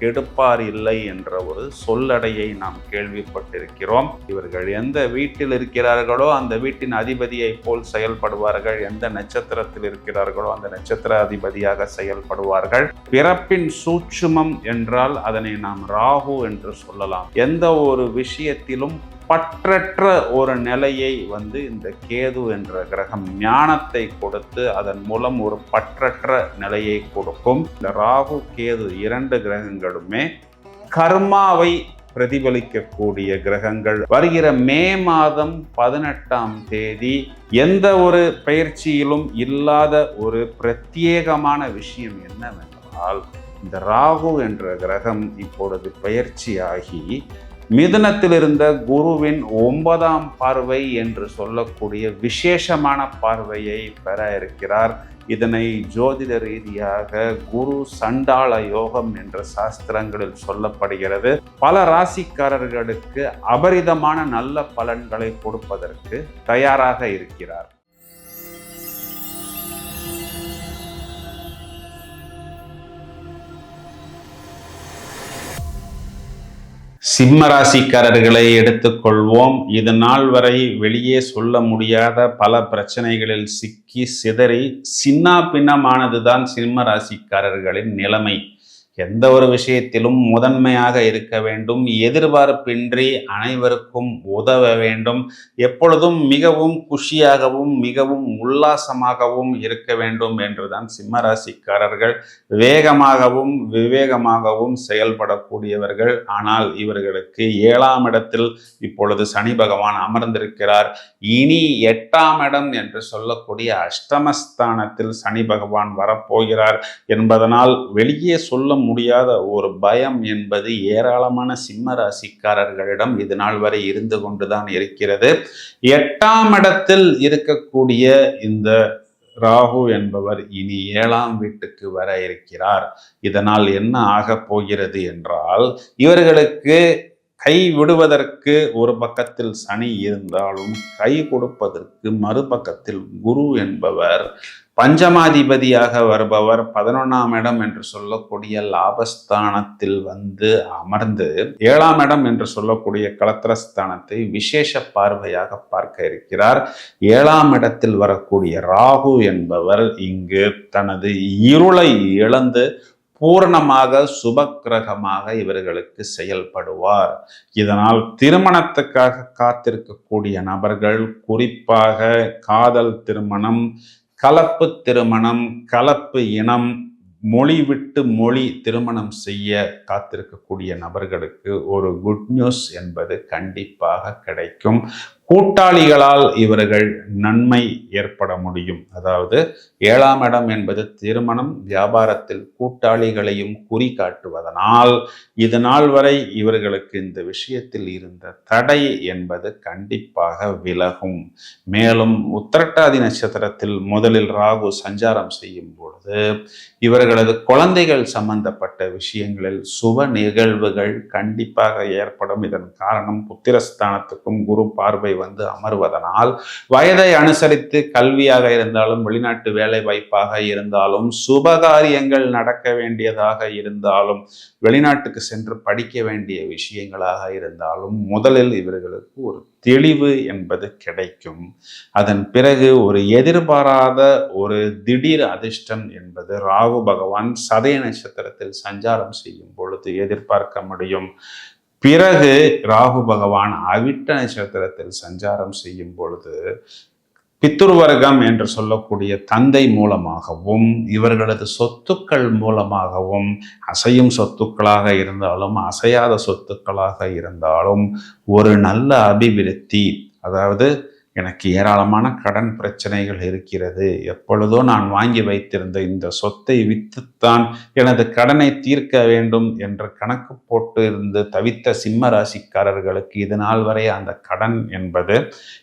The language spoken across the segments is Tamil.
கெடுப்பார் இல்லை என்ற ஒரு சொல்லடையை நாம் கேள்விப்பட்டிருக்கிறோம். இவர்கள் எந்த வீட்டில் இருக்கிறார்களோ அந்த வீட்டின் அதிபதியை போல் செயல்படுவார்கள். எந்த நட்சத்திரத்தில் இருக்கிறார்களோ அந்த நட்சத்திர அதிபதியாக செயல்படுவார்கள். பிறப்பின் சூட்சுமம் என்றால் அதனை நாம் ராகு என்று சொல்லலாம். எந்த ஒரு விஷயத்திலும் பற்றற்ற ஒரு நிலையை வந்து இந்த கேது என்ற கிரகம் ஞானத்தை கொடுத்து அதன் மூலம் ஒரு பற்றற்ற நிலையை கொடுக்கும். இந்த ராகு கேது இரண்டு கிரகங்களுமே கர்மாவை பிரதிபலிக்கக்கூடிய கிரகங்கள். வருகிற மே மாதம் பதினெட்டாம் தேதி எந்த ஒரு பயிற்சியிலும் இல்லாத ஒரு பிரத்யேகமான விஷயம் என்னவென்றால் இந்த ராகு என்ற கிரகம் இப்பொழுது பயிற்சியாகி மிதனத்திலிருந்த குருவின் ஒன்பதாம் பார்வை என்று சொல்லக்கூடிய விசேஷமான பார்வையை பெற இருக்கிறார். இதனை ஜோதிட ரீதியாக குரு சண்டாள யோகம் என்ற சாஸ்திரங்களில் சொல்லப்படுகிறது. பல ராசிக்காரர்களுக்கு அபரிதமான நல்ல பலன்களை கொடுப்பதற்கு தயாராக இருக்கிறார். சிம்ம ராசிக்காரர்களை எடுத்துக்கொள்வோம். இது நாள் வரை வெளியே சொல்ல முடியாத பல பிரச்சனைகளில் சிக்கி சிதறி சின்னா பின்னமானதுதான் சிம்ம ராசிக்காரர்களின் நிலைமை. எந்த ஒரு விஷயத்திலும் முதன்மையாக இருக்க வேண்டும். எதிர்பார்ப்பின்றி அனைவருக்கும் உதவ வேண்டும். எப்பொழுதும் மிகவும் குஷியாகவும் மிகவும் உல்லாசமாகவும் இருக்க வேண்டும் என்றுதான் சிம்மராசிக்காரர்கள் வேகமாகவும் விவேகமாகவும் செயல்படக்கூடியவர்கள். ஆனால் இவர்களுக்கு ஏழாம் இடத்தில் இப்பொழுது சனி பகவான் அமர்ந்திருக்கிறார். இனி எட்டாம் இடம் என்று சொல்லக்கூடிய அஷ்டமஸ்தானத்தில் சனி பகவான் வரப்போகிறார் என்பதனால் வெளியே சொல்ல முடியாத ஒரு பயம் என்பது ஏராளமான சிம்ம ராசிக்காரர்களிடம் இது நாள் வரை இருந்து கொண்டுதான் இருக்கிறது. எட்டாம் இடத்தில் இருக்கக்கூடிய இந்த ராகு என்பவர் இனி ஏழாம் வீட்டுக்கு வர இருக்கிறார். இதனால் என்ன ஆகப் போகிறது என்றால் இவர்களுக்கு கை விடுவதற்கு ஒரு பக்கத்தில் சனி இருந்தாலும் கை கொடுப்பதற்கு மறுபக்கத்தில் குரு என்பவர் பஞ்சமாதிபதியாக வருபவர். பதினொன்றாம் இடம் என்று சொல்லக்கூடிய லாபஸ்தானத்தில் வந்து அமர்ந்து ஏழாம் இடம் என்று சொல்லக்கூடிய களத்திரஸ்தானத்தை விசேஷ பார்வையாக பார்க்க இருக்கிறார். ஏழாம் இடத்தில் வரக்கூடிய ராகு என்பவர் இங்கு தனது இருளை இழந்து பூரணமாக சுபக்கிரகமாக இவர்களுக்கு செயல்படுவார். இதனால் திருமணத்துக்காக காத்திருக்கக்கூடிய நபர்கள் குறிப்பாக காதல் திருமணம் கலப்பு திருமணம் கலப்பு இனம் மொழி விட்டு மொழி திருமணம் செய்ய காத்திருக்கக்கூடிய நபர்களுக்கு ஒரு குட் நியூஸ் என்பது கண்டிப்பாக கிடைக்கும். கூட்டாளிகளால் இவர்கள் நன்மை ஏற்பட முடியும். அதாவது ஏழாம் இடம் என்பது திருமணம் வியாபாரத்தில் கூட்டாளிகளையும் குறி காட்டுவதனால் இது நாள் வரை இவர்களுக்கு இந்த விஷயத்தில் இருந்த தடை என்பது கண்டிப்பாக விலகும். மேலும் உத்திரட்டாதி நட்சத்திரத்தில் முதலில் ராகு சஞ்சாரம் செய்யும் பொழுது இவர்களது குழந்தைகள் சம்பந்தப்பட்ட விஷயங்களில் சுப நிகழ்வுகள் கண்டிப்பாக ஏற்படும். இதன் காரணம் புத்திரஸ்தானத்துக்கும் குரு பார்வை வந்து அமர்வதனால் வயதை அனுசரித்து கல்வியாக இருந்தாலும் வெளிநாட்டு வேலை வாய்ப்பாக இருந்தாலும் சுபகாரியங்கள் நடக்க வேண்டியதாக இருந்தாலும் வெளிநாட்டுக்கு சென்று படிக்க வேண்டிய விஷயங்களாக இருந்தாலும் முதலில் இவர்களுக்கு ஒரு தெளிவு என்பது கிடைக்கும். அதன் பிறகு ஒரு எதிர்பாராத ஒரு திடீர் அதிர்ஷ்டம் என்பது ராகு பகவான் சதய நட்சத்திரத்தில் சஞ்சாரம் செய்யும் பொழுது எதிர்பார்க்க முடியும். பிறகு ராகு பகவான் அவிட்ட நட்சத்திரத்தில் சஞ்சாரம் செய்யும் பொழுது பித்துர்வர்க்கம் என்று சொல்லக்கூடிய தந்தை மூலமாகவும் இவர்களது சொத்துக்கள் மூலமாகவும் அசையும் சொத்துக்களாக இருந்தாலும் அசையாத சொத்துக்களாக இருந்தாலும் ஒரு நல்ல அபிவிருத்தி அதாவது எனக்கு ஏராளமான கடன் பிரச்சனைகள் இருக்கிறது. எப்பொழுதோ நான் வாங்கி வைத்திருந்த இந்த சொத்தை வித்துத்தான் எனது கடனை தீர்க்க வேண்டும் என்று கணக்கு போட்டு இருந்து தவித்த சிம்ம ராசிக்காரர்களுக்கு இது நாள் வரை அந்த கடன் என்பது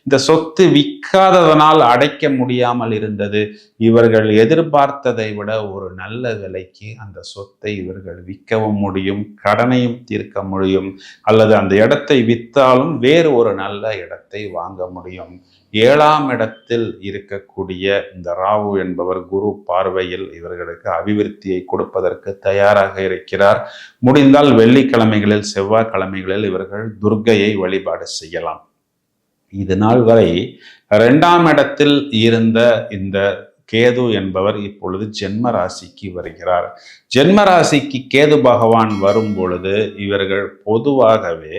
இந்த சொத்து விற்காததனால் அடைக்க முடியாமல் இருந்தது. இவர்கள் எதிர்பார்த்ததை விட ஒரு நல்ல விலைக்கு அந்த சொத்தை இவர்கள் விற்கவும் முடியும் கடனையும் தீர்க்க முடியும். அல்லது அந்த இடத்தை விற்றாலும் வேறு ஒரு நல்ல இடத்தை வாங்க முடியும். ஏழாம் இடத்தில் இருக்கக்கூடிய இந்த ராகு என்பவர் குரு பார்வையில் இவர்களுக்கு அபிவிருத்தியை கொடுப்பதற்கு தயாராக இருக்கிறார். முடிந்தால் வெள்ளிக்கிழமைகளில் செவ்வாய்க்கிழமைகளில் இவர்கள் துர்கையை வழிபாடு செய்யலாம். இது நாள் வரை இரண்டாம் இடத்தில் இருந்த இந்த கேது என்பவர் இப்பொழுது ஜென்ம ராசிக்கு வருகிறார். ஜென்ம ராசிக்கு கேது பகவான் வரும் பொழுது இவர்கள் பொதுவாகவே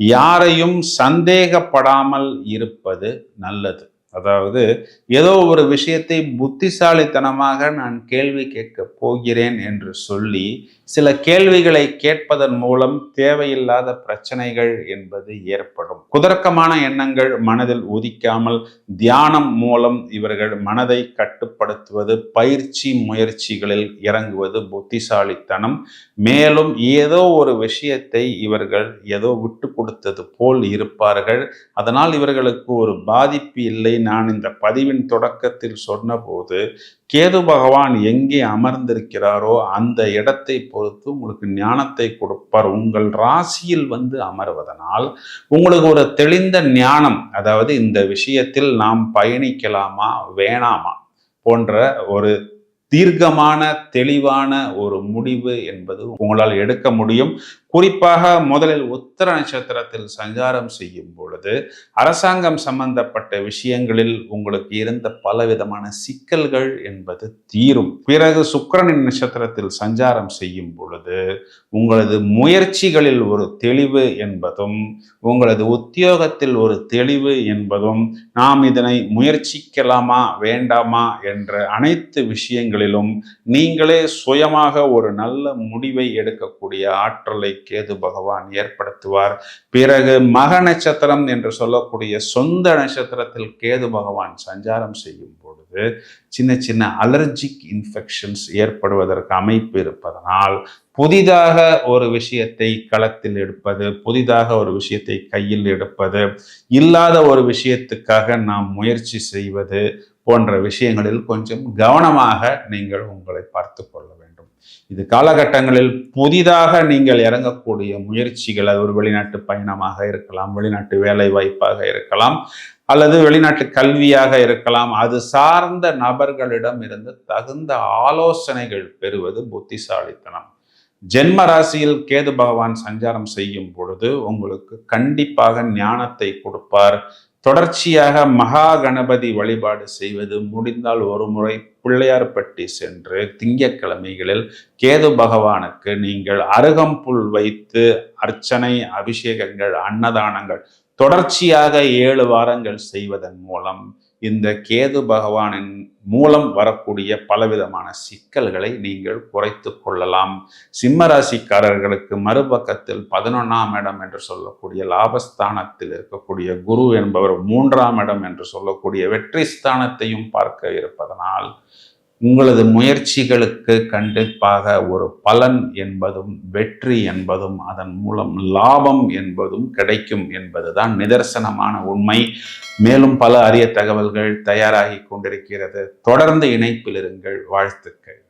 யாரையும் சந்தேகப்படாமல் இருப்பது நல்லது. அதாவது ஏதோ ஒரு விஷயத்தை புத்திசாலித்தனமாக நான் கேள்வி கேட்க போகிறேன் என்று சொல்லி சில கேள்விகளை கேட்பதன் மூலம் தேவையில்லாத பிரச்சனைகள் என்பது ஏற்படும். குதர்க்கமான எண்ணங்கள் மனதில் உதிக்காமல் தியானம் மூலம் இவர்கள் மனதை கட்டுப்படுத்துவது பயிற்சி முயற்சிகளில் இறங்குவது புத்திசாலித்தனம். மேலும் ஏதோ ஒரு விஷயத்தை இவர்கள் ஏதோ விட்டு கொடுத்தது போல் இருப்பார்கள். அதனால் இவர்களுக்கு ஒரு பாதிப்பு இல்லை நான் இந்த பதிவின் தொடக்கத்தில் சொன்னபோது கேது பகவான் எங்கே அமர்ந்திருக்கிறாரோ அந்த இடத்தை பொறுத்து உங்களுக்கு ஞானத்தை கொடுப்பார். உங்கள் ராசியில் வந்து அமர்வதனால் உங்களுக்கு ஒரு தெளிந்த ஞானம் அதாவது இந்த விஷயத்தில் நாம் பயணிக்கலாமா வேணாமா போன்ற ஒரு தீர்க்கமான தெளிவான ஒரு முடிவு என்பது உங்களால் எடுக்க முடியும். குறிப்பாக முதலில் உத்தர நட்சத்திரத்தில் சஞ்சாரம் செய்யும் பொழுது அரசாங்கம் சம்பந்தப்பட்ட விஷயங்களில் உங்களுக்கு இருந்த பலவிதமான சிக்கல்கள் என்பது தீரும். பிறகு சுக்கரனின் நட்சத்திரத்தில் சஞ்சாரம் செய்யும் பொழுது உங்களது முயற்சிகளில் ஒரு தெளிவு என்பதும் உங்களது உத்தியோகத்தில் ஒரு தெளிவு என்பதும் நாம் இதனை முயற்சிக்கலாமா வேண்டாமா என்ற அனைத்து விஷயங்களிலும் நீங்களே சுயமாக ஒரு நல்ல முடிவை எடுக்கக்கூடிய ஆற்றலை கேது பகவான் ஏற்படுத்துவார். பிறகு மக நட்சத்திரம் என்று சொல்லக்கூடிய சொந்த நட்சத்திரத்தில் கேது பகவான் சஞ்சாரம் செய்யும் பொழுது சின்ன சின்ன அலர்ஜிக் இன்ஃபெக்ஷன்ஸ் ஏற்படுவதற்கு அமைப்பு இருப்பதனால் புதிதாக ஒரு விஷயத்தை களத்தில் எடுப்பது புதிதாக ஒரு விஷயத்தை கையில் எடுப்பது இல்லாத ஒரு விஷயத்துக்காக நாம் முயற்சி செய்வது போன்ற விஷயங்களில் கொஞ்சம் கவனமாக நீங்கள் உங்களை பார்த்து கொள்ள வேண்டும். இது காலகட்டங்களில் புதிதாக நீங்கள் இறங்கக்கூடிய முயற்சிகள் அது ஒரு வெளிநாட்டு பயணமாக இருக்கலாம் வெளிநாட்டு வேலை வாய்ப்பாக இருக்கலாம் அல்லது வெளிநாட்டு கல்வியாக இருக்கலாம். அது சார்ந்த நபர்களிடம் இருந்து தகுந்த ஆலோசனைகள் பெறுவது புத்திசாலித்தனம். ஜென்ம ராசியில் கேது பகவான் சஞ்சாரம் செய்யும் பொழுது உங்களுக்கு கண்டிப்பாக ஞானத்தை கொடுப்பார். தொடர்ச்சியாக மகா கணபதி வழிபாடு செய்வது முடிந்தால் ஒரு முறை பிள்ளையார்பட்டி சென்று திங்கக்கிழமைகளில் கேது பகவானுக்கு நீங்கள் அருகம்புல் வைத்து அர்ச்சனை அபிஷேகங்கள் அன்னதானங்கள் தொடர்ச்சியாக ஏழு வாரங்கள் செய்வதன் மூலம் இந்த கேது பகவானின் மூலம் வரக்கூடிய பலவிதமான சிக்கல்களை நீங்கள் குறைத்து கொள்ளலாம். சிம்மராசிக்காரர்களுக்கு மறுபக்கத்தில் பதினொன்றாம் இடம் என்று சொல்லக்கூடிய லாபஸ்தானத்தில் இருக்கக்கூடிய குரு என்பவர் மூன்றாம் இடம் என்று சொல்லக்கூடிய வெற்றி ஸ்தானத்தையும் பார்க்க இருப்பதனால் உங்களது முயற்சிகளுக்கு கண்டிப்பாக ஒரு பலன் என்பதும் வெற்றி என்பதும் அதன் மூலம் லாபம் என்பதும் கிடைக்கும் என்பதுதான் நிதர்சனமான உண்மை. மேலும் பல அரிய தகவல்கள் தயாராகி கொண்டிருக்கிறது. தொடர்ந்து இணைப்பில் இருங்கள். வாழ்த்துக்கள்.